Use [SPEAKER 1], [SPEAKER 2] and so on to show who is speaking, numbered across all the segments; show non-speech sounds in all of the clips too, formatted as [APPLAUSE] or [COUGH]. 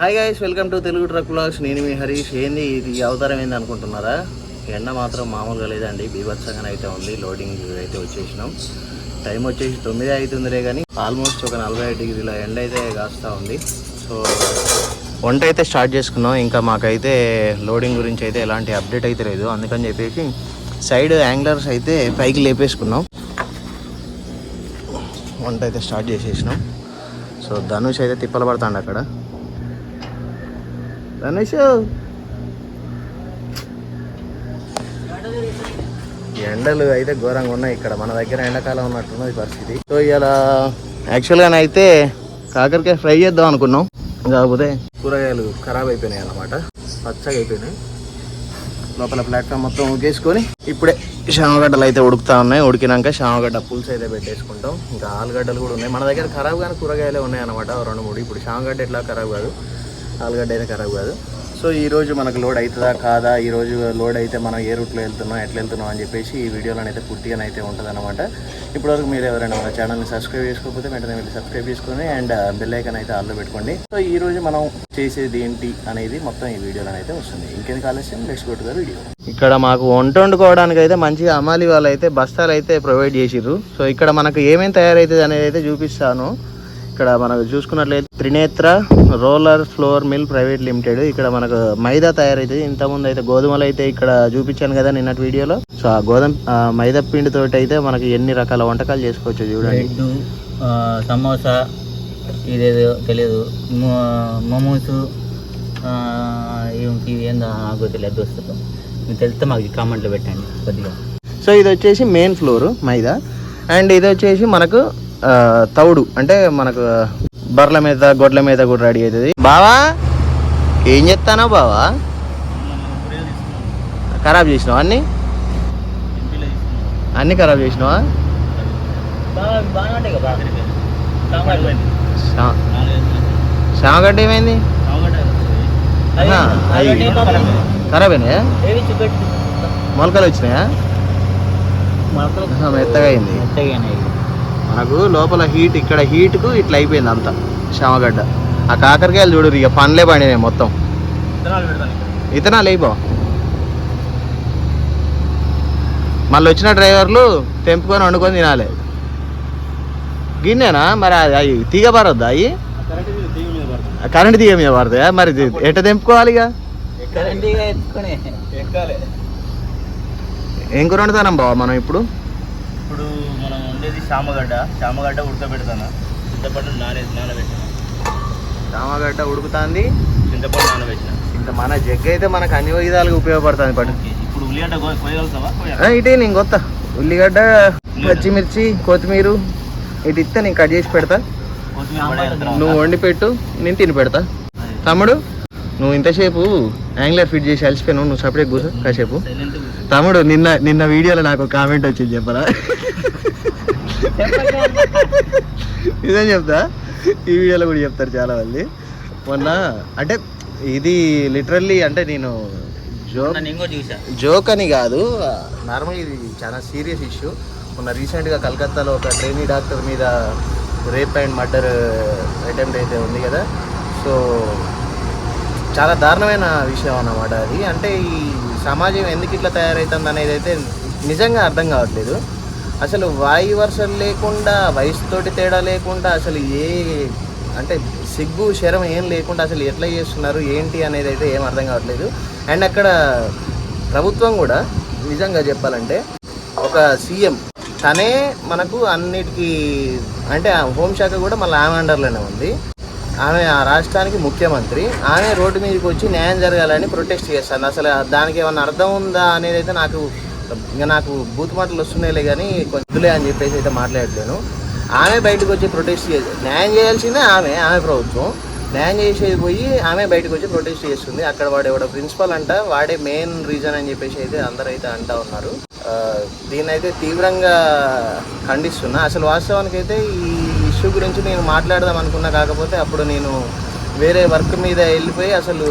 [SPEAKER 1] Hi guys welcome to Telugu truck blogs నేను మీ హరీష్. ఏంది ఇది? అవతారం ఏంది అనుకుంటున్నారా? ఎండ మాత్రం మామూలుగా లేదండి. బీభత్సంగా అయితే ఉంది. లోడింగ్ అయితే వచ్చేసినాం. టైం వచ్చేసి తొమ్మిది అవుతుందిలే కానీ ఆల్మోస్ట్ ఒక నలభై డిగ్రీల ఎండ అయితే కాస్తూ ఉంది. సో వంట అయితే స్టార్ట్ చేసుకున్నాం. ఇంకా మాకైతే లోడింగ్ గురించి అయితే ఎలాంటి అప్డేట్ అయితే లేదు. అందుకని చెప్పేసి సైడ్ యాంగ్లర్స్ అయితే పైకి లేపేసుకున్నాం. వంట అయితే స్టార్ట్ చేసేసినాం. సో ధనుష్ అయితే తిప్పలు పడతాండి అక్కడ. ధనుష్ ఎండలు అయితే ఘోరంగా ఉన్నాయి ఇక్కడ. మన దగ్గర ఎండాకాలం ఉన్నట్టున్నది పరిస్థితి. సో ఇలా యాక్చువల్గా అయితే కాకరకాయ ఫ్రై చేద్దాం అనుకున్నాం. కాకపోతే కూరగాయలు ఖరాబ్ అయిపోయినాయి అన్నమాట. పచ్చగా అయిపోయినాయి. లోపల ప్లాట్ఫామ్ మొత్తం ఉగేసుకొని ఇప్పుడే శామగడ్డలు అయితే ఉడుకుతా ఉన్నాయి. ఉడికినాక శామగడ్డ పులుసు అయితే పెట్టేసుకుంటాం. ఇంకా ఆలుగడ్డలు కూడా ఉన్నాయి. మన దగ్గర ఖరాబ్ కానీ కూరగాయలే ఉన్నాయి అనమాట రెండు మూడు. ఇప్పుడు శామగడ్డ ఎట్లా ఖరాబ్ కాదు. ఆలుగడ్డ అయితే ఖరాబ్ కాదు. సో ఈరోజు మనకు లోడ్ అవుతుందా కాదా? ఈ రోజు లోడ్ అయితే మనం ఏ రూట్లో వెళ్తున్నాం ఎట్లా వెళ్తున్నాం అని చెప్పేసి ఈ వీడియోలో అయితే పూర్తిగా అయితే ఉంటుంది అనమాట ఇప్పటివరకు మీరు ఎవరైనా మన ఛానల్ని సబ్స్క్రైబ్ చేసుకోకపోతే వెంటనే మీరు సబ్స్క్రైబ్ చేసుకొని అండ్ బెల్లైకన్ అయితే ఆల్లో పెట్టుకోండి. సో ఈ రోజు మనం చేసేది ఏంటి అనేది మొత్తం ఈ వీడియోలో అయితే వస్తుంది. ఇంకెందుకు ఆలస్యం? నెక్స్ట్ గో వీడియో ఇక్కడ మాకు వంట వండుకోవడానికి అయితే మంచిగా అమాలి వాళ్ళు అయితే బస్తాలు అయితే ప్రొవైడ్ చేసిర్రు. సో ఇక్కడ మనకు ఏమేమి తయారైతుంది అనేది అయితే చూపిస్తాను. ఇక్కడ మనకు చూసుకున్నట్లయితే Trinetra roller flour mill private limited. ఇక్కడ మనకు మైదా తయారైతుంది. ఇంతకుముందు అయితే గోధుమలు అయితే ఇక్కడ చూపించాను కదా నిన్నటి వీడియోలో. సో ఆ గోధుమ మైదా పిండి తోటి అయితే మనకి ఎన్ని రకాల వంటకాలు చేసుకోవచ్చు చూడండి.
[SPEAKER 2] సమోసా ఇదేదో తెలియదు. మోమోస్ ఏందో నాకు తెలియదు దోస్తులు మీకు తెలిస్తే మాకు కామెంట్లో పెట్టండి కొద్దిగా.
[SPEAKER 1] సో ఇది వచ్చేసి మెయిన్ ఫ్లోర్ మైదా. అండ్ ఇది వచ్చేసి మనకు తౌడు. అంటే మనకు బర్ల మీద గొడ్ల మీద కూడా రెడీ అవుతుంది. బావా ఏం చెప్తానా బావా? ఖరాబ్ చేసినావా అన్ని? అన్ని ఖరాబ్ చేసినావా? శ్యామగడ్డ ఏమైంది? అయ్యి. ఖరాబ్ అయినాయా? మొలకలు వచ్చినాయా? మెత్తగా అయింది. మనకు లోపల హీట్ ఇక్కడ హీట్కు ఇట్లా అయిపోయింది అంతా. శామగడ్డ ఆ కాకరకాయలు చూడు ఇక పండ్లే పండినాయి మొత్తం. ఇతనాలు అయిపో మళ్ళీ వచ్చిన డ్రైవర్లు తెంపుకొని వండుకొని తినాలి. గిన్నెనా? మరి అది అవి తీగ పరద్దా అవి కరెంట్ తీగ మీద పడతాయా మరి ఎట్ట తెంపుకోవాలి ఇక? ఏం కూర వండుతానం బావ మనం ఇప్పుడు?
[SPEAKER 2] శామగడ్డ శామగడ్డ ఉడకబెడతాను. చింతపండు నానే నానబెట్టాను.
[SPEAKER 1] శామగడ్డ ఉడుకుతాంది.
[SPEAKER 2] చింతపండు నానబెట్టిన.
[SPEAKER 1] ఇంత మన జగ్ అయితే మనకు అన్ని విధాలుగా ఉపయోగపడుతుంది పట్టు.
[SPEAKER 2] ఓకే, ఇప్పుడు ఉల్లిగడ్డ కోయగలుగుతావా?
[SPEAKER 1] ఇటే నేను కొత్త. ఉల్లిగడ్డ పచ్చిమిర్చి కొత్తిమీర ఇటు ఇస్తే నేను కట్ చేసి పెడతా. నువ్వు వండి పెట్టు నేను తిని పెడతా. తమ్ముడు నువ్వు ఇంతసేపు యాంగ్లర్ ఫిట్ చేసి అలసిపోయాను నువ్వు సపరేట్ కూర్చో కాసేపు. తమ్ముడు నిన్న నిన్న వీడియోలో నాకు కామెంట్ వచ్చింది చెప్పరా? ఇదేం చెప్తా. ఈ వీడియోలో కూడా చెప్తారు చాలా మంది మొన్న అంటే ఇది లిటరల్లీ అంటే నేను జోక్ జోక్ అని కాదు. నార్మల్ ఇది చాలా సీరియస్ ఇష్యూ మొన్న రీసెంట్గా కలకత్తాలో ఒక ట్రైనీ డాక్టర్ మీద రేప్ అండ్ మర్డర్ అటెంప్ట్ అయితే ఉంది కదా. సో చాలా దారుణమైన విషయం అన్నమాట అది. అంటే ఈ సమాజం ఎందుకు ఇట్లా తయారవుతుంది అనేది అయితే నిజంగా అర్థం కావట్లేదు. అసలు వాయు వర్షం లేకుండా వయసుతోటి తేడా లేకుండా అసలు ఏ అంటే సిగ్గు శరం ఏం లేకుండా అసలు ఎట్లా చేస్తున్నారు ఏంటి అనేది అయితే ఏం అర్థం కావట్లేదు. అండ్ అక్కడ ప్రభుత్వం కూడా నిజంగా చెప్పాలంటే ఒక సీఎం తనే మనకు అన్నిటికీ అంటే ఆ హోంశాఖ కూడా మళ్ళీ ఆమె అండర్లోనే ఉంది. ఆమె ఆ రాష్ట్రానికి ముఖ్యమంత్రి. ఆమె రోడ్డు మీదకి వచ్చి న్యాయం జరగాలని ప్రొటెస్ట్ చేస్తాను అసలు దానికి ఏమైనా అర్థం ఉందా అనేది అయితే నాకు ఇంకా నాకు బూత్ మాటలు వస్తున్నాయిలే కానీ కొంచెంలే అని చెప్పేసి అయితే మాట్లాడలేను. ఆమె బయటకు వచ్చి ప్రొటెస్ట్ చేసి న్యాయం చేయాల్సిందే ఆమె ఆమె ప్రభుత్వం. న్యాయం చేసేది పోయి ఆమె బయటకు వచ్చి ప్రొటెస్ట్ చేస్తుంది. అక్కడ వాడు ఎవడో ప్రిన్సిపల్ అంట వాడే మెయిన్ రీజన్ అని చెప్పేసి అయితే అందరూ అయితే అంటా ఉన్నారు. దీని అయితే తీవ్రంగా ఖండిస్తున్నా. అసలు వాస్తవానికి అయితే ఈ ఇష్యూ గురించి నేను మాట్లాడదాం అనుకున్నా కాకపోతే అప్పుడు నేను వేరే వర్క్ మీద వెళ్ళిపోయి అసలు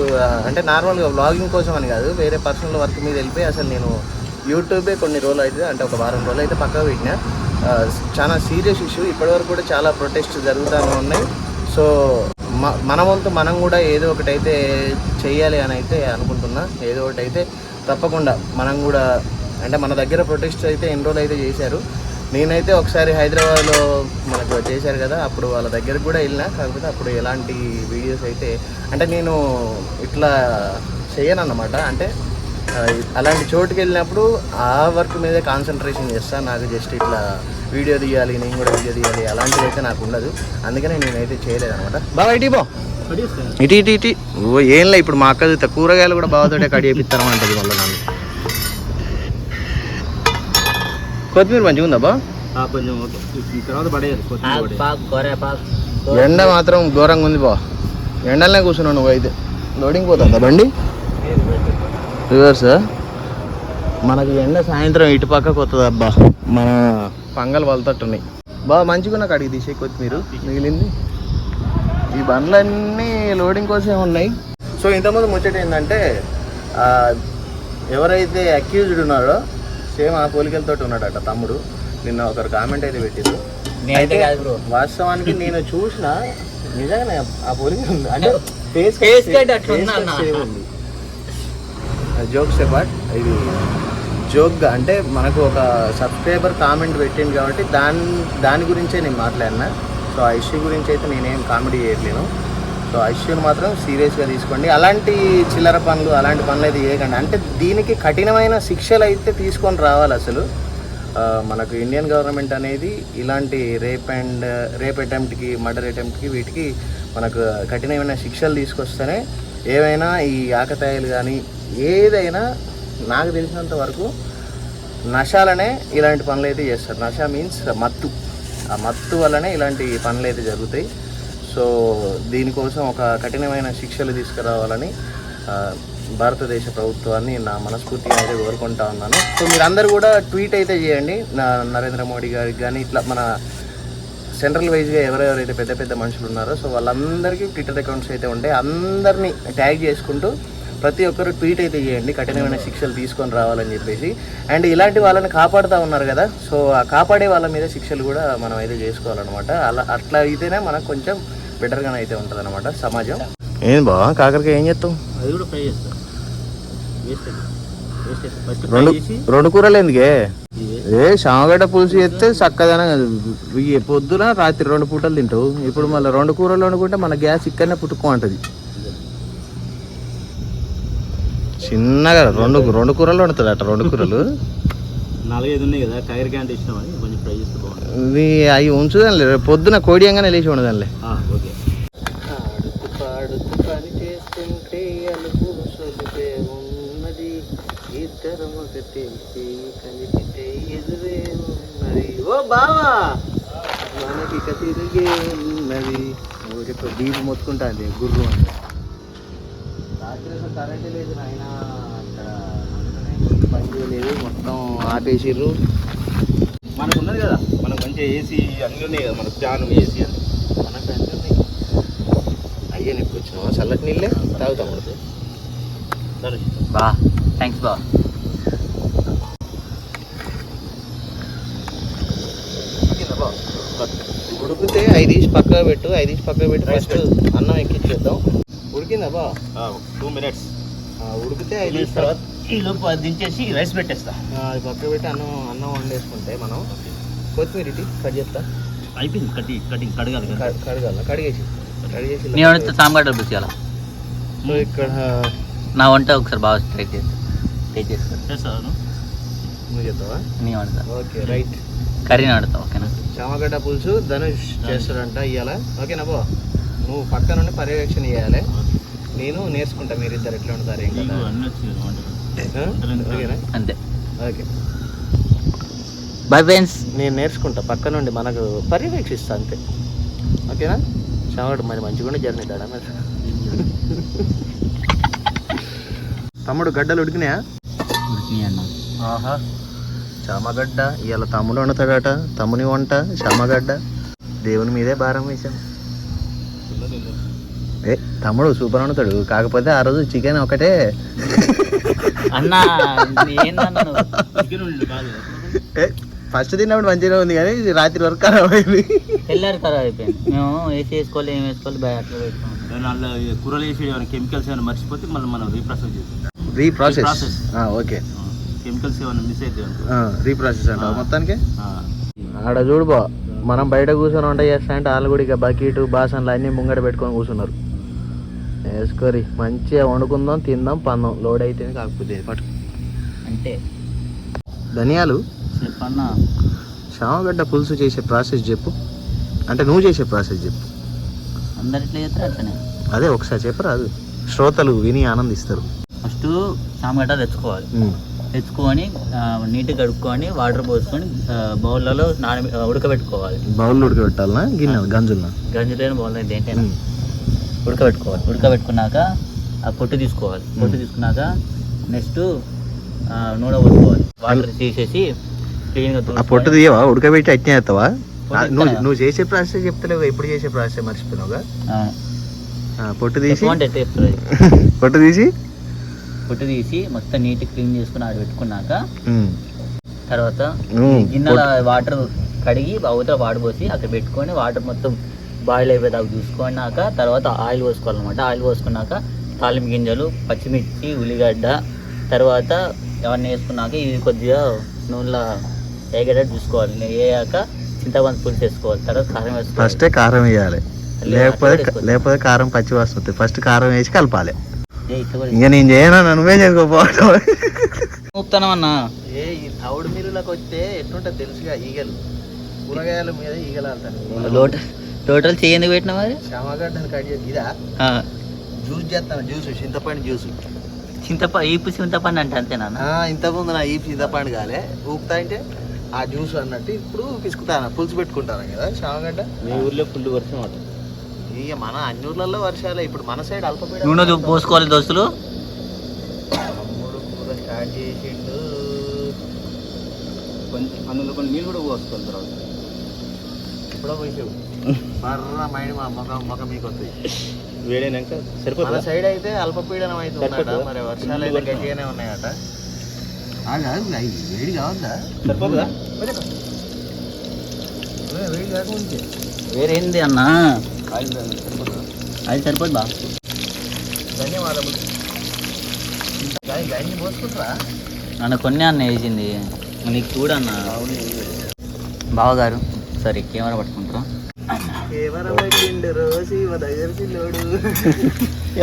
[SPEAKER 1] అంటే నార్మల్గా వ్లాగింగ్ కోసం అని కాదు వేరే పర్సనల్ వర్క్ మీద వెళ్ళిపోయి అసలు నేను యూట్యూబే కొన్ని రోజులు అయితే అంటే ఒక వారం రోజులు అయితే పక్కకు పెట్టిన. చాలా సీరియస్ ఇష్యూ. ఇప్పటివరకు కూడా చాలా ప్రొటెస్ట్ జరుగుతూనే ఉన్నాయి. సో మ- మన వంతు మనం కూడా ఏదో ఒకటి అయితే చేయాలి అని అయితే అనుకుంటున్నా. ఏదో ఒకటి అయితే తప్పకుండా మనం కూడా అంటే మన దగ్గర ప్రొటెస్ట్ అయితే ఎన్ని రోజులు అయితే చేశారు. నేనైతే ఒకసారి హైదరాబాద్లో మనకు చేశారు కదా అప్పుడు వాళ్ళ దగ్గరకు కూడా వెళ్ళినా. కాకపోతే అప్పుడు ఎలాంటి వీడియోస్ అయితే అంటే నేను ఇట్లా చేయను అన్నమాట అంటే అలాంటి చోటుకి వెళ్ళినప్పుడు ఆ వర్క్ మీదే కాన్సన్ట్రేషన్ చేస్తాను నాకు జస్ట్ ఇట్లా వీడియో తీయాలి నేను కూడా వీడియో తీయాలి అలాంటిది అయితే నాకు ఉండదు. అందుకనే నేనైతే చేయలేదు అనమాట బాగా ఇటీ బా ఇటు ఇటు ఇటు. ఓ ఏంలే ఇప్పుడు మా అక్క కూరగాయలు కూడా బావతోటే కడి చేపిస్తారమంటది మళ్ళీ నన్ను. కొత్తిమీర మంచిగా ఉందా బా
[SPEAKER 3] కొంచెం తర్వాత పడేయాలి
[SPEAKER 1] ఎండ మాత్రం ఘోరంగా ఉంది బా ఎండలనే కూర్చున్నావు నువ్వు అయితే లోడింగ్ పోతుందా బండి? రివర్స్ మనకి ఎండ సాయంత్రం ఇటు పక్కకు వస్తుంది అబ్బా. మన పంగల్ వలతట్టున్నాయి. బాగా మంచిగా నాకు అడిగి తీసే కొత్తిమీర. మిగిలింది. ఈ బండ్లన్నీ లోడింగ్ కోసమే ఉన్నాయి. సో ఇంతకుముందు ముచ్చట ఏంటంటే ఎవరైతే అక్యూజ్డ్ ఉన్నాడో సేమ్ ఆ పోలికలతో ఉన్నాడట తమ్ముడు. నిన్న ఒకరు కామెంట్ అయితే పెట్టిండు వాస్తవానికి నేను చూసిన నిజంగానే ఆ పోలిక ఉంది అంటే ఫేస్
[SPEAKER 2] అట్లా ఉంది.
[SPEAKER 1] జోక్స్ అపార్ట్ ఇది జోక్గా అంటే మనకు ఒక సబ్స్క్రైబర్ కామెంట్ పెట్టింది కాబట్టి దాని దాని గురించే నేను మాట్లాడినా. సో ఆ ఇష్యూ గురించి అయితే నేనేం కామెడీ చేయట్లేను. సో ఆ ఇష్యూని మాత్రం సీరియస్గా తీసుకోండి. అలాంటి చిల్లర పనులు అలాంటి పనులు అయితే చేయకండి. అంటే దీనికి కఠినమైన శిక్షలు అయితే తీసుకొని రావాలి అసలు. మనకు ఇండియన్ గవర్నమెంట్ అనేది ఇలాంటి రేప్ అండ్ రేప్ అటెంప్ట్కి మర్డర్ అటెంప్ట్కి వీటికి మనకు కఠినమైన శిక్షలు తీసుకొస్తేనే ఏవైనా ఈ ఆకతాయిలు కానీ ఏదైనా నాకు తెలిసినంత వరకు నషాలనే ఇలాంటి పనులు అయితే చేస్తారు. నష మీన్స్ మత్తు. ఆ మత్తు వల్లనే ఇలాంటి పనులు అయితే జరుగుతాయి. సో దీనికోసం ఒక కఠినమైన శిక్షలు తీసుకురావాలని భారతదేశ ప్రభుత్వాన్ని నా మనస్ఫూర్తిగా అయితే కోరుకుంటా ఉన్నాను. సో మీరందరూ కూడా ట్వీట్ అయితే చేయండి. నా నరేంద్ర మోడీ గారికి కానీ ఇట్లా మన సెంట్రల్ వైజ్గా ఎవరెవరైతే పెద్ద పెద్ద మనుషులు ఉన్నారో సో వాళ్ళందరికీ ట్విట్టర్ అకౌంట్స్ అయితే ఉంటాయి. అందరినీ ట్యాగ్ చేసుకుంటూ ప్రతి ఒక్కరు ట్వీట్ అయితే చేయండి కఠినమైన శిక్షలు తీసుకొని రావాలని చెప్పేసి. అండ్ ఇలాంటి వాళ్ళని కాపాడుతూ ఉన్నారు కదా సో ఆ కాపాడే వాళ్ళ మీద శిక్షలు కూడా మనం అయితే చేసుకోవాలన్నమాట. అలా అట్లా అయితేనే మనకు కొంచెం బెటర్గానే అయితే ఉంటుంది అనమాట సమాజం. ఏం బా కాకరకాయ ఏం చేస్తాం
[SPEAKER 3] అది కూడా ఫ్రై చేస్తా.
[SPEAKER 1] రెండు రెండు కూరలు ఎందుకే? ఏ శామగడ్డ పులుసు చేస్తే చక్కదన పొద్దున రాత్రి రెండు పూటలు తింటావు. ఇప్పుడు మళ్ళీ రెండు కూరలు వండుకుంటే మన గ్యాస్ ఇక్కడనే పుట్టుకోమంటది చిన్నగా రెండు రెండు కూరలు వండుతుంది అట రెండు కూరలు.
[SPEAKER 3] నాలుగైదు ఉన్నాయి కదా అంటే అని కొంచెం ఫ్రై చేస్తే బాగుంటుంది.
[SPEAKER 1] ఇవి అవి ఉంచుదానిలే రేపు పొద్దున కోడియంగానే లేచి ఉండదానిలే
[SPEAKER 3] ఆ, ఓకే.
[SPEAKER 1] ఓ బావా! మనకి ఇక తిరిగే ఉన్నది. ఊరికి బీపు మొత్తుకుంటుంది గుర్రు అని. రాత్రి కరెంట్ లేదు నాయన. అక్కడ పని చేయలేదు. మొత్తం ఆపేసిర్రు.
[SPEAKER 3] మనకు ఉన్నది కదా. మనకు మంచిగా ఏసీ అన్నీ ఉన్నాయి కదా. మనకు ఫ్యాన్ ఏసీ అని
[SPEAKER 1] మనకు అన్నీ అయ్యే నొప్పి వచ్చినావా? చల్లటి నీళ్ళే? తాగుతాం
[SPEAKER 3] సరే.
[SPEAKER 2] బా. థ్యాంక్స్ బా.
[SPEAKER 1] ఉడికితే ఐదు తీసి పక్కకు పెట్టు. ఐదు తీసి పక్కకు పెట్టి. ఫస్ట్ అన్నం ఎక్కించేద్దాం ఉడికిందా బా
[SPEAKER 3] టూ మినిట్స్
[SPEAKER 1] ఆ, ఉడికితే ఐదు తర్వాత
[SPEAKER 3] ఈ లోపు అది దించేసి రైస్ పెట్టేస్తా.
[SPEAKER 1] అది పక్కకు పెట్టి అన్నం అన్నం వండేసుకుంటే మనం కొత్తిమీర ఇటు కట్ చేస్తా.
[SPEAKER 3] అయిపోయింది కట్టి కటింగ్ కడగాలి
[SPEAKER 1] కడగాల కడిగేసి కడిగేసి
[SPEAKER 2] నేను వండితే సాంబార్ డబ్బులు చేయాలా
[SPEAKER 1] సో ఇక్కడ
[SPEAKER 2] నా వంట ఒకసారి బాగా ట్రై చేస్తా ట్రై చేస్తాను.
[SPEAKER 3] చేస్తాను
[SPEAKER 1] నువ్వు చెప్తావా
[SPEAKER 2] నేను వండుతా.
[SPEAKER 1] ఓకే రైట్
[SPEAKER 2] కర్రీని వండుతా ఓకేనా?
[SPEAKER 1] చామగడ్డ పులుసు ధనుష్ చేస్తాడంట ఇవాళ ఓకేనా బా నువ్వు పక్క నుండి పర్యవేక్షణ చేయాలి. నేను నేర్చుకుంటా మీరిద్దరు ఎట్లా ఉంటారు ఏం కదా
[SPEAKER 2] అంతే.
[SPEAKER 1] ఓకే.
[SPEAKER 2] బాయ్ ఫ్రెండ్స్
[SPEAKER 1] నేను నేర్చుకుంటా పక్క నుండి మనకు పర్యవేక్షిస్తా అంతే. ఓకేనా? చామగడ్డ మరి మంచిగా జర్నీ దాడా మరి? తమ్ముడు గడ్డలు ఉడికినాయా?
[SPEAKER 2] అన్న.
[SPEAKER 1] ఆహా. చామగడ్డ ఇవాళ తమ్ముడు వండుతాడట తమ్ముని వంట చామగడ్డ. దేవుని మీదే భారం వేశాం ఏ తమ్ముడు సూపర్ వండుతాడు. కాకపోతే ఆ రోజు చికెన్ ఒకటే.
[SPEAKER 2] అన్న
[SPEAKER 1] ఫస్ట్ తిన్నప్పుడు మంచిగా ఉంది కానీ రాత్రి వరకు ఖరాబ్ అయింది.
[SPEAKER 2] తెల్లారి ఖరాబ్ అయిపోయింది. మేము వేసి వేసుకోవాలి ఏం వేసుకోవాలి బయట అట్లా
[SPEAKER 3] ఈ కూరలు వేసి ఏమైనా కెమికల్స్ ఏమైనా మర్చిపోతే మళ్ళీ మనం రీప్రాసెస్ చేస్తాం
[SPEAKER 1] రీప్రాసెస్. ఓకే.
[SPEAKER 3] కెమికల్స్ ఏమైనా మిస్ అయితే
[SPEAKER 1] రీప్రాసెస్ అంటావు
[SPEAKER 3] ఆ.
[SPEAKER 1] మొత్తానికి?
[SPEAKER 3] ఆ.
[SPEAKER 1] ఆడ చూడు బా. మనం బయట కూర్చొని వంట చేస్తా అంటే వాళ్ళు కూడా ఇక బకెట్ బాసన్లు అన్నీ ముంగట పెట్టుకొని కూర్చున్నారు. వేసుకోరి మంచిగా వండుకుందాం తిందాం పందాం. లోడ్ అయితే కాకపోతే పట్టు.
[SPEAKER 2] అంటే
[SPEAKER 1] ధనియాలు?
[SPEAKER 2] చెప్పన్నా.
[SPEAKER 1] శామగడ్డ పులుసు చేసే ప్రాసెస్ చెప్పు. అంటే నువ్వు చేసే ప్రాసెస్ చెప్పు.
[SPEAKER 2] చేస్తారు అట్లనే?
[SPEAKER 1] అదే ఒకసారి చెప్పరాదు. శ్రోతలు విని ఆనందిస్తారు.
[SPEAKER 2] ఫస్ట్ చామగడ్డ తెచ్చుకోవాలి. తెచ్చుకొని ఆ, నీట్గా కడుక్కొని వాటర్ పోసుకొని బౌల్లలో నాన ఉడకబెట్టుకోవాలి.
[SPEAKER 1] బౌల్ ఉడకబెట్టాలనా గిన్నె గంజులనా
[SPEAKER 2] గంజులైన బౌల్ దేంటైనా ఉడకబెట్టుకోవాలి. ఉడకబెట్టుకున్నాక ఆ పొట్టు తీసుకోవాలి. పొట్టు తీసుకున్నాక నెక్స్ట్ నూనె పోసుకోవాలి. వాటర్ తీసేసి క్లీన్గా
[SPEAKER 1] ఆ పొట్టు తీయవా? ఉడకబెట్టి అట్నే చేస్తావా నువ్వు? నువ్వు చేసే ప్రాసెస్ చెప్తలేవు. ఎప్పుడు చేసే ప్రాసెస్ మర్చిపోయినావుగా? పొట్టు తీసి? [LAUGHS] పొట్టు తీసి?
[SPEAKER 2] పొట్టు తీసి మొత్తం నీట్ క్లీన్ చేసుకుని ఆడ పెట్టుకున్నాక. తర్వాత గిన్నెల వాటర్ కడిగి అవతల వాటర్ పోసి అక్కడ పెట్టుకొని వాటర్ మొత్తం బాయిల్ అయిపోయేదాకా చూసుకున్నాక తర్వాత ఆయిల్ పోసుకోవాలన్నమాట. ఆయిల్ పోసుకున్నాక తాలింపు గింజలు పచ్చిమిర్చి ఉల్లిగడ్డ తర్వాత అవన్నీ వేసుకున్నాక ఇది కొద్దిగా నూనెలో వేగేటట్టు చూసుకోవాలి. వేయాక చింతపండు పులుసు వేసుకోవాలి. తర్వాత కారం వేసుకోవాలి.
[SPEAKER 1] ఫస్టే కారం వేయాలి. లేకపోతే లేకపోతే కారం పచ్చి వస్తుంది. ఫస్ట్ కారం వేసి కలపాలి. ఇంకా నేను చేయను? నువ్వే చేసుకోపోవడం
[SPEAKER 2] ఊపుతానమన్నా
[SPEAKER 1] ఏ ఈ తవుడు మిల్లులకు వస్తే ఎట్లుంటుంది తెలుసుగా? ఈగలు. కూరగాయల మీద ఈగలు ఆడతాను
[SPEAKER 2] లోట టోటల్ చేయందుకు పెట్టిన మరి?
[SPEAKER 1] క్షమగడ్డను కట్ చేసి ఇదా?
[SPEAKER 2] ఆ,
[SPEAKER 1] జ్యూస్ చేస్తాను జ్యూస్ చింతపండు జ్యూస్.
[SPEAKER 2] చింతప ఈపు చింతపండు అంటే అంతేనా
[SPEAKER 1] ఇంతకుముందు నా ఈ చింతపండు కాలే. ఊపుతా అంటే ఆ జ్యూస్ అన్నట్టు ఇప్పుడు పిసుకుతాను? పులుసు పెట్టుకుంటాను కదా క్షమగడ్డ
[SPEAKER 3] మీ ఊర్లో ఫుల్ వర్షం అట
[SPEAKER 1] ఇక మన అన్ని ఊర్లలో వర్షాలే ఇప్పుడు మన సైడ్ అల్పపీడ
[SPEAKER 2] నూనె దు- పోసుకోవాలి దోస్తులు.
[SPEAKER 1] తమ్ముడు కూర స్టార్ట్ చేసిండు.
[SPEAKER 3] కొంచెం అందులో కొన్ని నీళ్ళు కూడా పోసుకోవాలి తర్వాత.
[SPEAKER 1] ఇప్పుడో పోసావు బర్ర మైండ్ మా మొఖం మొఖం మీకు వస్తాయి
[SPEAKER 3] వేడైనాక
[SPEAKER 1] మన
[SPEAKER 3] సరిపోతుందా
[SPEAKER 1] సైడ్ అయితే అల్పపీడనం అవుతుందట
[SPEAKER 3] సరిపోతుందా?
[SPEAKER 1] మరి వర్షాలు అయితే గట్టిగానే ఉన్నాయట. అవి వేడి కావద్దా?
[SPEAKER 3] సరిపోతుందా?
[SPEAKER 1] వేడి కాకముందే
[SPEAKER 2] వేరేంది అన్న? అది సరిపోదు. బా.
[SPEAKER 1] ధన్యవాదములు. గాయ గాయని పోసుకుంటారా?
[SPEAKER 2] నన్ను కొన్ని అన్న వేసింది. నీకు చూడన్న బావగారు సరే కెమెరా పట్టుకుంటాం
[SPEAKER 1] కేవలం పెట్టిండు రోజు ఇవ దగ్గర తిన్నాడు.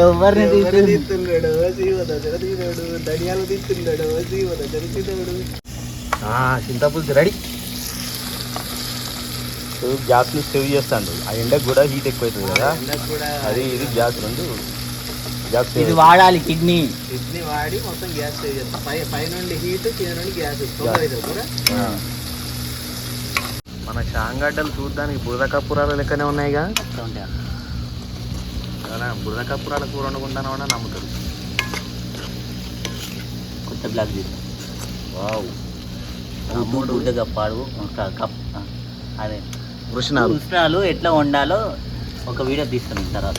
[SPEAKER 2] ఎవరిని
[SPEAKER 1] ఎవరు తీస్తున్నాడు శివ దగ్గర తిన్నాడు. ధనియాలు తీస్తున్నాడు శివ దగ్గర తిన్నాడు. చింతపులుసు రెడీ.
[SPEAKER 3] గ్యాస్ని సేవ్ చేస్తాడు. ఆ ఎండకు కూడా హీట్ ఎక్కువ అవుతుంది కదా అది ఇది గ్యాస్ రెండు గ్యాస్
[SPEAKER 2] ఇది వాడాలి కిడ్నీ.
[SPEAKER 1] కిడ్నీ వాడి మొత్తం గ్యాస్ సేవ్ చేస్తాం. పై పై నుండి హీట్ కింద నుండి గ్యాస్. మన చాంగడ్డలు చూడడానికి బురద కప్పురాల లెక్కనే ఉన్నాయిగా? బురద కప్పురాల కూర వండుకుంటాను కూడా నమ్ముతారు.
[SPEAKER 2] కొత్త బ్లాక్ తీసి
[SPEAKER 1] వావ్.
[SPEAKER 2] బుడ్డ కప్పాడు ఒక కప్ అదే.
[SPEAKER 1] కృష్ణాలు.
[SPEAKER 2] ఉష్ణాలు ఎట్లా వండాలో ఒక వీడియో తీస్తాను తర్వాత.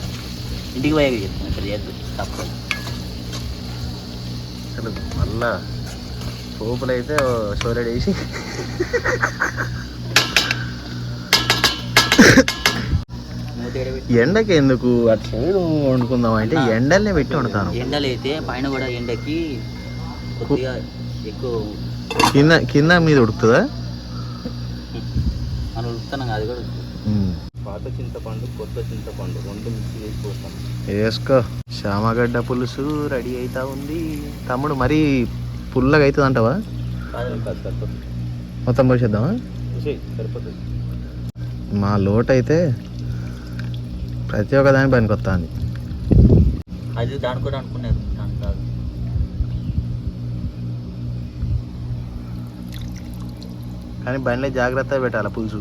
[SPEAKER 2] ఇంటికి పోయాక చెప్తాను ఇక్కడ చేయద్దు తప్పదు.
[SPEAKER 1] అసలు మళ్ళా పోపులు అయితే షోలెడ్ వేసి. ఎండకి ఎందుకు? అటు సైడ్ వండుకుందాం అంటే ఎండల్నే పెట్టి వండుతాను.
[SPEAKER 2] ఎండలు అయితే పైన కూడా ఎండకి ఎక్కువ
[SPEAKER 1] కింద కింద మీద ఉడుకుతుందా?
[SPEAKER 2] ఉడుకుతున్నాం అది కూడా.
[SPEAKER 3] పాత చింతపండు కొత్త చింతపండు రెండు మిక్స్ చేసి పోస్తాం
[SPEAKER 1] వేసుకో. శామగడ్డ పులుసు రెడీ అవుతా ఉంది. తమ్ముడు మరీ పుల్లగా అవుతుంది అంటావా
[SPEAKER 2] కాదు
[SPEAKER 3] కాదు సరిపోతుంది
[SPEAKER 1] మొత్తం పోసేద్దామా?
[SPEAKER 3] సరిపోతుంది.
[SPEAKER 1] మా లోటు అయితే ప్రతి ఒక్క దాని పనికి వస్తుంది
[SPEAKER 2] అది దాని కూడా అనుకున్నారు దాని కాదు.
[SPEAKER 1] కానీ బండిలో జాగ్రత్తగా పెట్టాలి పులుసు.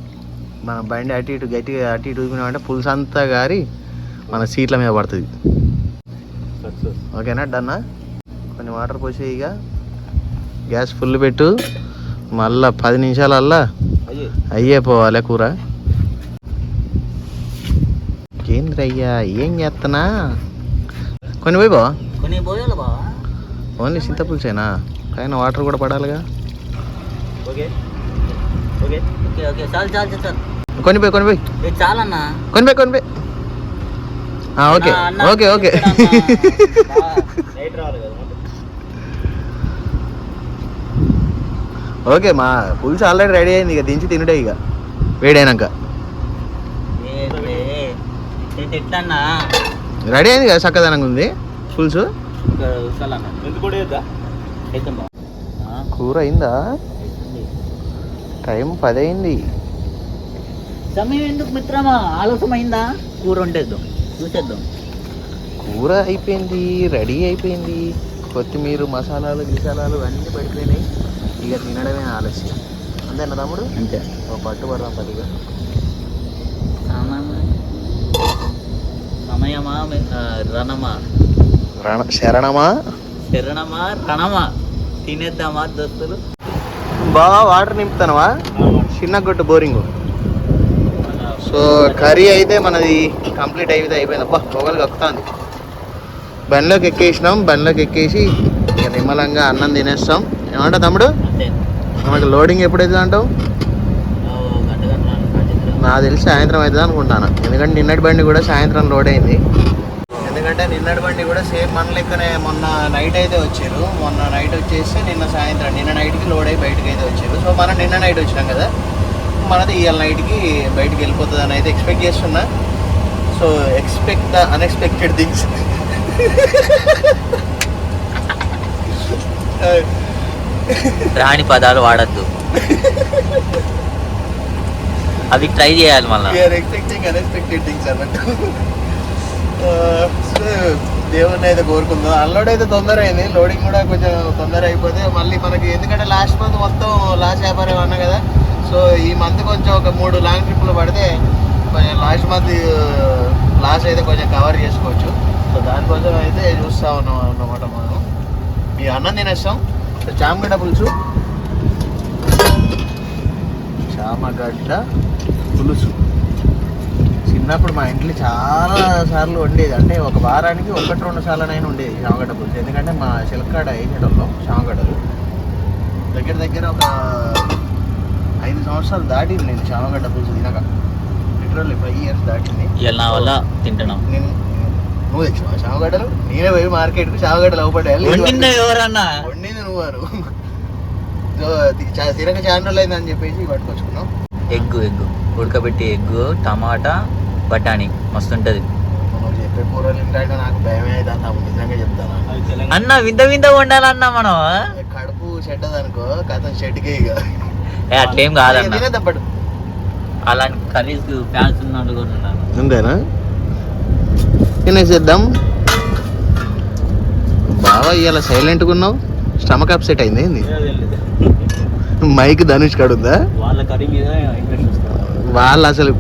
[SPEAKER 1] మన బండి అటు ఇటు గట్టిగా అటు ఇటు ఊపినామంటే పులుసు అంతా గారి మన సీట్ల మీద పడుతుంది. ఓకేనా? డన్నా కొన్ని వాటర్ పోసి ఇక. గ్యాస్ ఫుల్ పెట్టు. మళ్ళా పది నిమిషాలల్లా
[SPEAKER 3] అయ్యే.
[SPEAKER 1] పోవాలి కూర. ఏంద్రయ్యా ఏం చేస్తున్నా కొన్ని పోయి బావా?
[SPEAKER 2] కొన్ని పోయాలి బావా.
[SPEAKER 1] ఓన్లీ చింతపులుసేనా? పైన వాటర్ కూడా పడాలిగా.
[SPEAKER 3] ఓకే. Okay
[SPEAKER 2] okay okay. చాలు చాలు చాలు.
[SPEAKER 1] కొనిపోయి కొనిపోయి
[SPEAKER 2] ఏ చాలన్నా
[SPEAKER 1] కొనిపోయి కొనిపోయి ఆ, ఓకే ఓకే ఓకే ఓకే మా పులుసు ఆల్రెడీ రెడీ అయింది ఇక దించి తినుడే ఇక వేడైనాక రెడీ అయింది కదా చక్కదనంగా ఉంది పులుసు కూర అయిందా. టైం పది అయింది
[SPEAKER 2] సమయం ఎందుకు మిత్రమా? ఆలస్యం అయిందా కూర వండేద్దాం చూసేద్దాం.
[SPEAKER 1] కూర అయిపోయింది రెడీ అయిపోయింది. కొత్తిమీర మసాలాలు గిసాలాలు అన్నీ పడిపోయినాయి. ఇక తినడమే ఆలస్యం. అంతేనా తమ్ముడు?
[SPEAKER 2] అంతే.
[SPEAKER 1] ఓ పట్టు పడదాం పదిగా.
[SPEAKER 2] సమయం- సమయమా రణమా?
[SPEAKER 1] రణ శరణమా?
[SPEAKER 2] శరణమా రణమా? తినేద్దామా దోస్తులు?
[SPEAKER 1] బాగా వాటర్ నింపుతానవా? చిన్న గొట్టు బోరింగ్. సో కర్రీ అయితే మనది కంప్లీట్ అయితే అయిపోయింది. అబ్బా పొగలు కక్కుతాంది. బండ్లోకి ఎక్కేసినాం. బండ్లోకి ఎక్కేసి ఇక నిమ్మలంగా అన్నం తినేస్తాం. ఏమంటావు తమ్ముడు? మనకి లోడింగ్ ఎప్పుడైతే అంటావు. నాకు తెలిసి సాయంత్రం అవుతుంది అనుకుంటాను. ఎందుకంటే నిన్నటి బండి కూడా సాయంత్రం లోడ్ అయింది. ఎందుకంటే నిన్నటి బండి కూడా సేమ్ మన లెక్కనే మొన్న నైట్ అయితే వచ్చారు. మొన్న నైట్ వచ్చేసి నిన్న సాయంత్రం నిన్న నైట్కి లోడ్ అయ్యి బయటకి అయితే వచ్చారు. సో మనం నిన్న నైట్ వచ్చినాం కదా. మనది ఇవాళ నైట్కి బయటికి వెళ్ళిపోతుంది అని అయితే ఎక్స్పెక్ట్ చేస్తున్నా. So expect the unexpected things
[SPEAKER 2] రాని పదాలు వాడద్దు. అవి ట్రై చేయాలి మళ్ళీ.
[SPEAKER 1] ఎక్స్పెక్టింగ్ అన్ఎక్స్పెక్టెడ్ థింగ్స్ అన్నట్టు. సో దేవుణ్ణి అయితే కోరుకుందాం. అన్లోడ్ అయితే తొందర అయింది. లోడింగ్ కూడా కొంచెం తొందర అయిపోతే మళ్ళీ మనకి ఎందుకంటే లాస్ట్ మంత్ మొత్తం లాస్ట్ వ్యాపారం అన్నా కదా. సో ఈ మంత్ కొంచెం ఒక మూడు లాంగ్ ట్రిప్లు పడితే కొంచెం లాస్ట్ మంత్ లాస్ట్ అయితే కొంచెం కవర్ చేసుకోవచ్చు. సో దానికోసం అయితే చూస్తూ ఉన్నాం అన్నమాట మనం. మీ అన్నం తినేస్తాం. సో చామగడ్డ పులుసు. చామగడ్డ పులుసు. చిన్నప్పుడు మా ఇంట్లో చాలా సార్లు వండేది. అంటే ఒక వారానికి ఒకటి రెండు సార్లనైనా ఉండేది చామగడ్డ పులుసు. ఎందుకంటే మా చిలక్కాడ వేసేటోళ్ళం చామగడ్డలు. దగ్గర దగ్గర ఒక ఐదు సంవత్సరాలు దాటింది నేను చామగడ్డ పులుసు తినక. లిటరల్లీ ఫైవ్ ఇయర్స్ దాటింది.
[SPEAKER 2] ఇవాళ నా వల్ల తింటున్నాం
[SPEAKER 1] నేను నువ్వు తెచ్చినావా చామగడ్డలు నేనే పోయి మార్కెట్కి చామగడ్డలు అవ్వబడ్డాయి
[SPEAKER 2] వండిందా ఎవరన్నా?
[SPEAKER 1] వండింది నువ్వు వారు. తినక ఛానల్ అయిందని చెప్పేసి పట్టుకొచ్చుకున్నాం
[SPEAKER 2] ఎగ్ ఎగ్ ఉడకబెట్టి ఎగ్ టమాటా బఠానీ. మస్తు ఉంటుంది
[SPEAKER 1] నాకు భయమే నిజంగా చెప్తాను?
[SPEAKER 2] అన్న వింత వింత వండాలన్నా మనం
[SPEAKER 1] కడుపు చెడ్డదనుకో కథ చెట్టుకే ఇక.
[SPEAKER 2] అట్లేం కాదన్న.
[SPEAKER 1] తినేదప్పడు
[SPEAKER 2] అలాంటి కర్రీస్ ఫ్యాన్స్ ఉన్నాడు కూడా ఉన్నారు
[SPEAKER 1] అంతేనా? తినేసేద్దాం బాగా ఇవాళ సైలెంట్గా ఉన్నావు? స్టమక్ అప్సెట్ అయింది ఏంది. మైక్ ధనుష్ కాడుందా
[SPEAKER 3] వాళ్ళ కర్రీ మీద
[SPEAKER 1] వాళ్ళు అసలు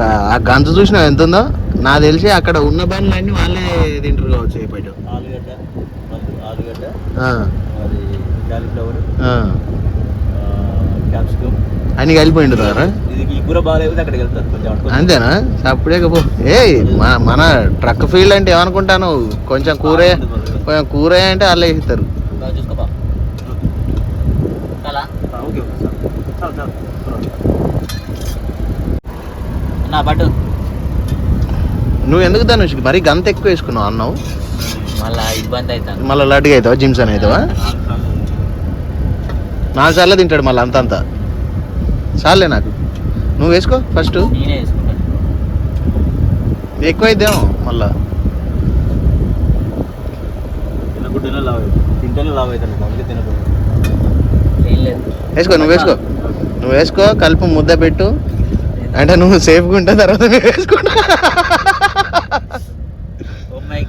[SPEAKER 1] ఆ, గంజ చూసినావు ఎంత ఉందో? నాకు తెలిసి అక్కడ ఉన్న బండ్లన్నీ వాళ్ళే తింటారు కావచ్చు అయిపోయాడు
[SPEAKER 3] ఆలుగడ్డ ఆలుగడ్డ
[SPEAKER 1] ఆ,
[SPEAKER 3] అది కాలీఫ్లవర్
[SPEAKER 1] ఆ.
[SPEAKER 3] క్యాప్సికమ్
[SPEAKER 1] అన్ని కలిపోయిండు కదా. అంతేనా? అప్పుడే పో. ఏ మన మన ట్రక్ ఫీల్డ్ అంటే ఏమనుకుంటాను? కొంచెం కూరే కొంచెం కూర అంటే వాళ్ళే
[SPEAKER 2] పట్టు
[SPEAKER 1] నువ్వు ఎందుకు ధనుష్ మరీ గంత ఎక్కువ వేసుకున్నావు అన్నావు.
[SPEAKER 2] మళ్ళా ఇబ్బంది అవుతాను
[SPEAKER 1] మళ్ళీ లడ్డుగా అవుతావా? జిమ్స్ అని అవుతావా? నాలుగు సార్లు తింటాడు మళ్ళీ అంతంతా. చాలే నాకు. నువ్వు వేసుకో ఫస్ట్ ఎక్కువ అయిద్దేమో మళ్ళా.
[SPEAKER 3] తినకుంటేనే లావ్ అవుతుంది తింటేనే లావ్ అవుతాను అందుకే
[SPEAKER 1] వేసుకో నువ్వు వేసుకో. నువ్వు వేసుకో కలుపు ముద్ద పెట్టు. అంటే నువ్వు సేఫ్గా ఉంటే తర్వాత నేను వేసుకుంటా.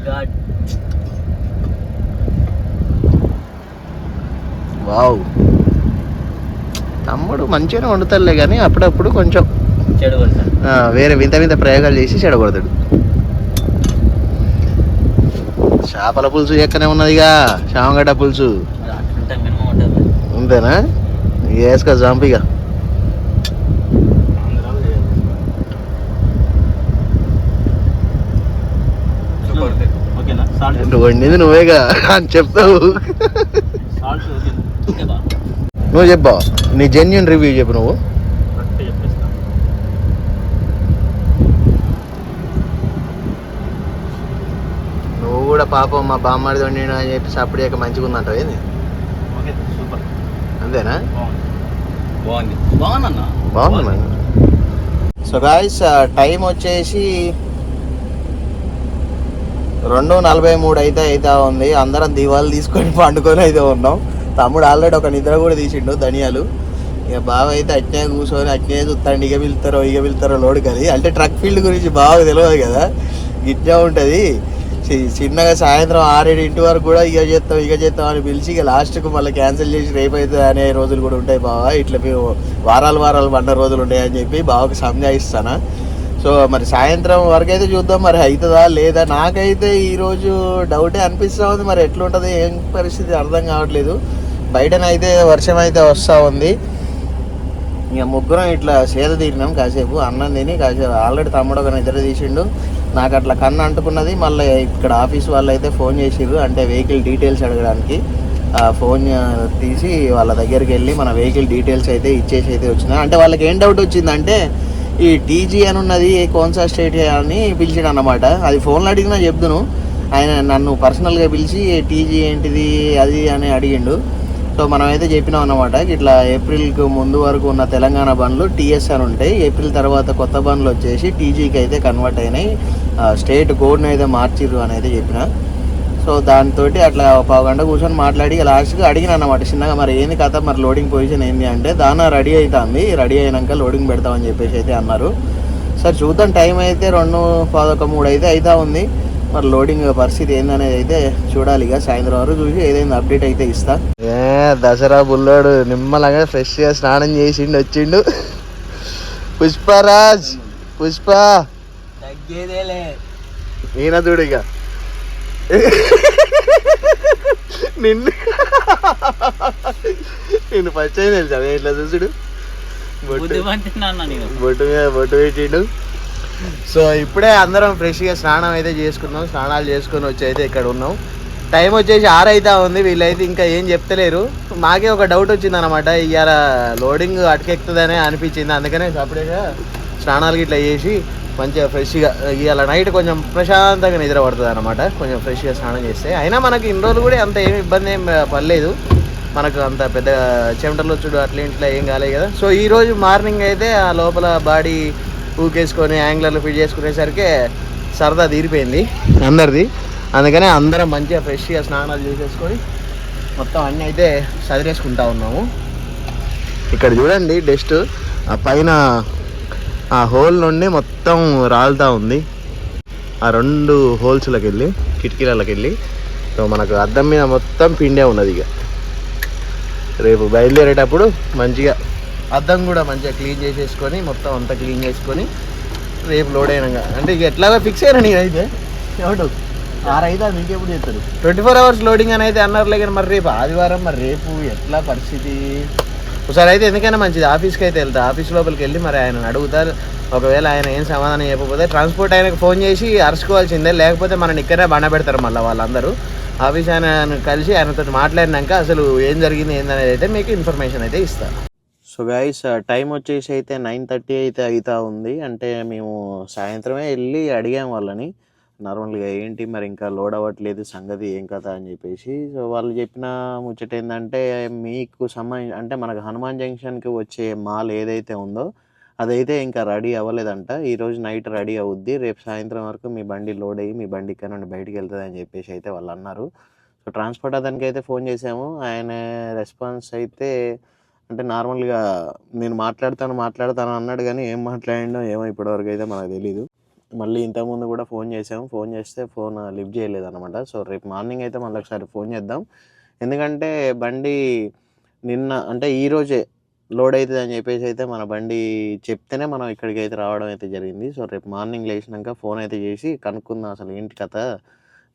[SPEAKER 2] God
[SPEAKER 1] wow. తమ్ముడు మంచిగానే వండుతాడులే కానీ అప్పుడప్పుడు కొంచెం వేరే వింత వింత ప్రయోగాలు చేసి చెడగొడతాడు. చేపల పులుసు ఎక్కనే ఉన్నదిగా శామగడ్డ పులుసు. అంతేనా? వేసుకో జంపిగా వండింది నువ్వేగా అని చెప్తావు. నువ్వు చెప్పా. నీ జెన్యున్ రివ్యూ చెప్పు నువ్వు. నువ్వు కూడా పాపం మా బామ్మడి నేను అని చెప్పేసి అప్పుడే మంచిగా ఉందంటావు ఏంది? అంతేనా?
[SPEAKER 3] బాగుంది.
[SPEAKER 1] సో గాయస్ టైం వచ్చేసి రెండు నలభై మూడు అయితే అయితే ఉంది. అందరం దివాళి తీసుకొని పండుకొని అయితే ఉన్నాం. తమ్ముడు ఆల్రెడీ ఒక నిద్ర కూడా తీసిండు ధనియాలు. ఇక బావ అయితే అట్నే కూర్చొని అట్నే చూస్తాడు ఇక పిలుతారో ఇక పిలుతారో లోడ్ కది. అంటే ట్రక్ ఫీల్డ్ గురించి బాగా తెలియదు కదా. గిట్లా ఉంటుంది. చిన్నగా సాయంత్రం ఆరేడింటి వరకు కూడా ఇక చేస్తాం ఇక చేస్తాం అని పిలిచి ఇక లాస్ట్కు మళ్ళీ క్యాన్సిల్ చేసి రేపు అవుతుంది అనే రోజులు కూడా ఉంటాయి బావ. ఇట్లా మేము వారాలు వారాలు వంద రోజులు ఉంటాయని చెప్పి బావకు సంజాయిస్తాను సో మరి సాయంత్రం వరకు అయితే చూద్దాం. మరి అవుతుందా లేదా? నాకైతే ఈరోజు డౌటే అనిపిస్తూ ఉంది. మరి ఎట్లుంటుంది? ఏం పరిస్థితి? అర్థం కావట్లేదు. బయటనైతే వర్షం అయితే వస్తూ ఉంది. ఇక ముగ్గురం ఇట్లా సేద తీరినాం కాసేపు. అన్నం తిని కాసేపు ఆల్రెడీ తమ్ముడు ఒక నిద్ర తీసిండు. నాకు అట్లా కన్ను అంటుకున్నది. మళ్ళీ ఇక్కడ ఆఫీస్ వాళ్ళు అయితే ఫోన్ చేసిర్రు. అంటే వెహికల్ డీటెయిల్స్ అడగడానికి. ఆ ఫోన్ తీసి వాళ్ళ దగ్గరికి వెళ్ళి మన వెహికల్ డీటెయిల్స్ అయితే ఇచ్చేసి అయితే వచ్చిన. అంటే వాళ్ళకి ఏం డౌట్ వచ్చిందంటే ఈ టీజీ అని ఉన్నది కోన్సా స్టేట్ అని పిలిచాడు అన్నమాట అది ఫోన్లో అడిగినా చెప్దును. ఆయన నన్ను పర్సనల్గా పిలిచి టీజీ ఏంటిది అది అని అడిగిండు. సో మనం అయితే చెప్పినాం అన్నమాట ఇట్లా ఏప్రిల్కి ముందు వరకు ఉన్న తెలంగాణ బండ్లు టీఎస్ అని ఉంటాయి. ఏప్రిల్ తర్వాత కొత్త బండ్లు వచ్చేసి టీజీకి అయితే కన్వర్ట్ అయినాయి. ఆ, స్టేట్ కోడ్ని అయితే మార్చిర్రు అని అయితే చెప్పిన. సో దాంతో అట్లా పావు గంట కూర్చొని మాట్లాడి లాస్ట్గా అడిగిన అనమాట చిన్నగా మరి ఏంది కథ మరి లోడింగ్ పొజిషన్ ఏంది అంటే దానా రెడీ అవుతుంది రెడీ అయినాక లోడింగ్ పెడతామని చెప్పేసి అయితే అన్నారు. సరే చూద్దాం టైం అయితే రెండు పదొక మూడు అయితే అవుతా ఉంది. మరి లోడింగ్ పరిస్థితి ఏందనేది అయితే చూడాలి. ఇక సాయంత్రం వరకు చూసి ఏదైనా అప్డేట్ అయితే ఇస్తా. ఏ దసరా బుల్లోడు నిమ్మలంగా ఫ్రెష్గా స్నానం చేసిండు వచ్చిండు. పుష్పరాజ్ పుష్ప. ఈయన చూడు ఇక. నిన్ను. నిన్ను పచ్చని తెలుసా? ఇట్లా చూసుడు. బొట్టు బొట్టు మీద బొట్టు పెట్టిండు. సో ఇప్పుడే అందరం ఫ్రెష్గా స్నానం అయితే చేసుకున్నాం స్నానాలు చేసుకుని వచ్చి అయితే ఇక్కడ ఉన్నాం. టైం వచ్చేసి ఆరు అయితే ఉంది వీళ్ళైతే ఇంకా ఏం చెప్తలేరు. మాకే ఒక డౌట్ వచ్చింది అనమాట ఇవాళ లోడింగ్ అటకెక్కుతుందనే అనిపించింది. అందుకనే సపరేట్గా స్నానాలు ఇట్లా చేసి మంచిగా ఫ్రెష్గా ఇవాళ నైట్ కొంచెం ప్రశాంతంగా నిద్ర పడుతుంది అనమాట కొంచెం ఫ్రెష్గా స్నానం చేస్తే. అయినా మనకి ఇన్ని రోజులు కూడా అంత ఏమి ఇబ్బంది ఏం పర్లేదు మనకు అంత పెద్ద చెమటలు వచ్చుడు అట్లా ఇంట్లో ఏం కాలేదు కదా. సో ఈరోజు మార్నింగ్ అయితే ఆ లోపల బాడీ ఊకేసుకొని యాంగ్లర్లు ఫిట్ చేసుకునేసరికి సరదా తీరిపోయింది అందరిది. అందుకనే అందరం మంచిగా ఫ్రెష్గా స్నానాలు చేసేసుకొని మొత్తం అన్నీ అయితే సదిరేసుకుంటా ఉన్నాము. ఇక్కడ చూడండి డస్ట్ ఆ పైన ఆ హోల్ నుండి మొత్తం రాలుతూ ఉంది. ఆ రెండు హోల్స్లోకి వెళ్ళి కిటికీలకి వెళ్ళి సో మనకు అద్దం మీద మొత్తం పిండే ఉన్నది ఇక. రేపు బయలుదేరేటప్పుడు మంచిగా అద్దం కూడా మంచిగా క్లీన్ చేసేసుకొని మొత్తం అంతా క్లీన్ చేసుకొని రేపు లోడ్ అయినాక. అంటే ఇక ఎట్లాగో ఫిక్స్ అయినా నేను అయితే. ఎవడు? ఆరైతే అది ఇంకెప్పుడు చేస్తారు? ట్వంటీ ఫోర్ అవర్స్ లోడింగ్ అని అయితే అన్నారు కానీ మరి రేపు ఆదివారం మరి రేపు ఎట్లా పరిస్థితి? ఒకసారి అయితే ఎందుకైనా మంచిది. ఆఫీస్కి అయితే వెళ్తా. ఆఫీస్ లోపలికి వెళ్ళి మరి ఆయన అడుగుతారు ఒకవేళ ఆయన ఏం సమాధానం చెప్పకపోతే ట్రాన్స్పోర్ట్ ఆయనకు ఫోన్ చేసి అరుచుకోవాల్సిందే. లేకపోతే మనం ఇక్కడే బండ పెడతారు మళ్ళీ వాళ్ళందరూ. ఆఫీస్ ఆయన కలిసి ఆయనతో మాట్లాడినాక అసలు ఏం జరిగింది ఏందనేది అయితే మీకు ఇన్ఫర్మేషన్ అయితే ఇస్తాను సో గైస్ టైం వచ్చేసి అయితే నైన్ థర్టీ అయితే అవుతా ఉంది. అంటే మేము సాయంత్రమే వెళ్ళి అడిగాం వాళ్ళని నార్మల్గా ఏంటి? మరి ఇంకా లోడ్ అవ్వట్లేదు సంగతి ఏం కథ? అని చెప్పేసి. సో వాళ్ళు చెప్పిన ముచ్చట ఏంటంటే మీకు సంబంధించి అంటే మనకు హనుమాన్ జంక్షన్కి వచ్చే మాల్ ఏదైతే ఉందో అదైతే ఇంకా రెడీ అవ్వలేదంట. ఈరోజు నైట్ రెడీ అవుద్ది. రేపు సాయంత్రం వరకు మీ బండి లోడ్ అయ్యి మీ బండి ఇక్కడ నుండి బయటికి వెళ్తుంది అని చెప్పేసి అయితే వాళ్ళు అన్నారు. సో ట్రాన్స్పోర్ట్ అతనికి అయితే ఫోన్ చేసాము. ఆయన రెస్పాన్స్ అయితే అంటే నార్మల్గా నేను మాట్లాడతాను మాట్లాడతాను అన్నాడు కానీ ఏం మాట్లాడిండో ఏమో ఇప్పటివరకు అయితే మనకు తెలీదు. మళ్ళీ ఇంతకుముందు కూడా ఫోన్ చేసాము ఫోన్ చేస్తే ఫోన్ లిఫ్ట్ చేయలేదు అనమాట సో రేపు మార్నింగ్ అయితే మళ్ళీ ఒకసారి ఫోన్ చేద్దాం. ఎందుకంటే బండి నిన్న అంటే ఈరోజే లోడ్ అవుతుంది అని చెప్పేసి అయితే మన బండి చెప్తేనే మనం ఇక్కడికి అయితే రావడం అయితే జరిగింది. సో రేపు మార్నింగ్ లేచినాక ఫోన్ అయితే చేసి కనుక్కుందాం అసలు ఏంటి కథ?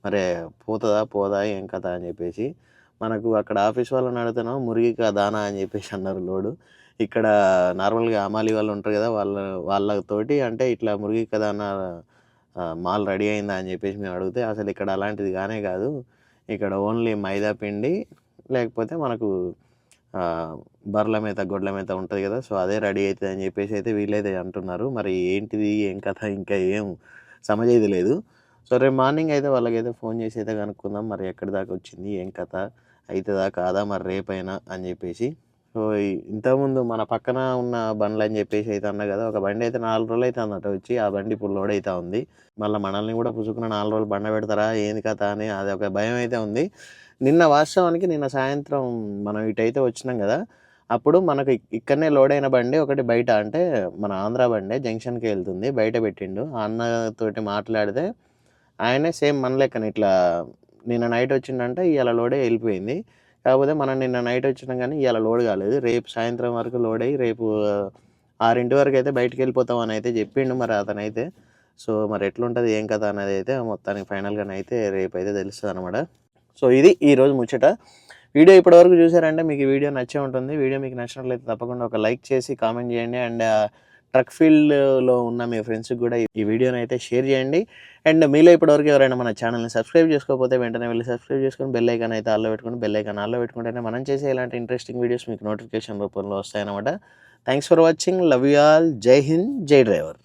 [SPEAKER 1] మరి పోతుందా పోదా ఏం కథ అని చెప్పేసి. మనకు అక్కడ ఆఫీస్ వాళ్ళని అడుగుతున్నాం మురిగిక దానా అని చెప్పేసి అన్నారు లోడు. ఇక్కడ నార్మల్గా అమాలి వాళ్ళు ఉంటారు కదా వాళ్ళ వాళ్ళతోటి అంటే ఇట్లా మురిగిక దానా మాల్ రెడీ అయిందా అని చెప్పేసి మేము అడిగితే అసలు ఇక్కడ అలాంటిది కానే కాదు. ఇక్కడ ఓన్లీ మైదా పిండి లేకపోతే మనకు బర్ల మేత గొడ్ల మేత ఉంటుంది కదా సో అదే రెడీ అవుతుంది అని చెప్పేసి అయితే వీళ్ళైతే అంటున్నారు. మరి ఏంటిది ఏం కథ ఇంకా ఏం సమజైది లేదు. సో రేపు మార్నింగ్ అయితే వాళ్ళకైతే ఫోన్ చేసి అయితే కనుక్కుందాం. మరి ఎక్కడి దాకా వచ్చింది ఏం కథ అవుతుందా కాదా మరి రేపైనా అని చెప్పేసి. సో ఇంతకుముందు మన పక్కన ఉన్న బండ్లు అని చెప్పేసి అయితే అన్నా కదా ఒక బండి అయితే నాలుగు రోజులు అయితే అన్నట్టు వచ్చి ఆ బండి ఇప్పుడు లోడ్ అయితే ఉంది. మళ్ళీ మనల్ని కూడా పుసుకున్న నాలుగు రోజులు బండ పెడతారా ఏంది కథ అని అది ఒక భయం అయితే ఉంది. నిన్న వాస్తవానికి నిన్న సాయంత్రం మనం ఇటైతే వచ్చినాం కదా అప్పుడు మనకు ఇక్కడనే లోడ్ అయిన బండి ఒకటి బయట అంటే మన ఆంధ్ర బండి జంక్షన్కి వెళ్తుంది బయట పెట్టిండు. ఆ అన్నతోటి మాట్లాడితే ఆయనే సేమ్ మన లెక్కన ఇట్లా నిన్న నైట్ వచ్చిందంటే ఇవాళ లోడే వెళ్ళిపోయింది. కాకపోతే మనం నిన్న నైట్ వచ్చినాం కానీ ఇవాళ లోడ్ కాలేదు. రేపు సాయంత్రం వరకు లోడ్ అయ్యి రేపు ఆరింటి వరకు అయితే బయటకు వెళ్ళిపోతాం అని అయితే చెప్పిండు మరి అతనైతే. సో మరి ఎట్లుంటుంది ఏం కథ అనేది అయితే మొత్తానికి ఫైనల్గా అయితే రేపు అయితే తెలుస్తుంది అనమాట సో ఇది ఈరోజు ముచ్చట. వీడియో ఇప్పటివరకు చూసారంటే మీకు ఈ వీడియో నచ్చే ఉంటుంది. వీడియో మీకు నచ్చినట్లయితే తప్పకుండా ఒక లైక్ చేసి కామెంట్ చేయండి. అండ్ ట్రక్ ఫీల్డ్లో ఉన్న మీ ఫ్రెండ్స్కి కూడా ఈ వీడియోని అయితే షేర్ చేయండి. అండ్ మీలో ఇప్పటివరకు ఎవరైనా మన ఛానల్ని సబ్స్క్రైబ్ చేసుకోకపోతే వెంటనే వెళ్ళి సబ్స్క్రైబ్ చేసుకొని బెల్ ఐకాన్ అయితే ఆల్లో పెట్టుకుని బెల్ ఐకాన్ ఆల్లో పెట్టుకుంటేనే మనం చేసే ఇలాంటి ఇంట్రెస్టింగ్ వీడియోస్ మీకు నోటిఫికేషన్ రూపంలో వస్తాయన్నమాట. Thanks for watching. Love you all. జై హింద్. జై డ్రైవర్.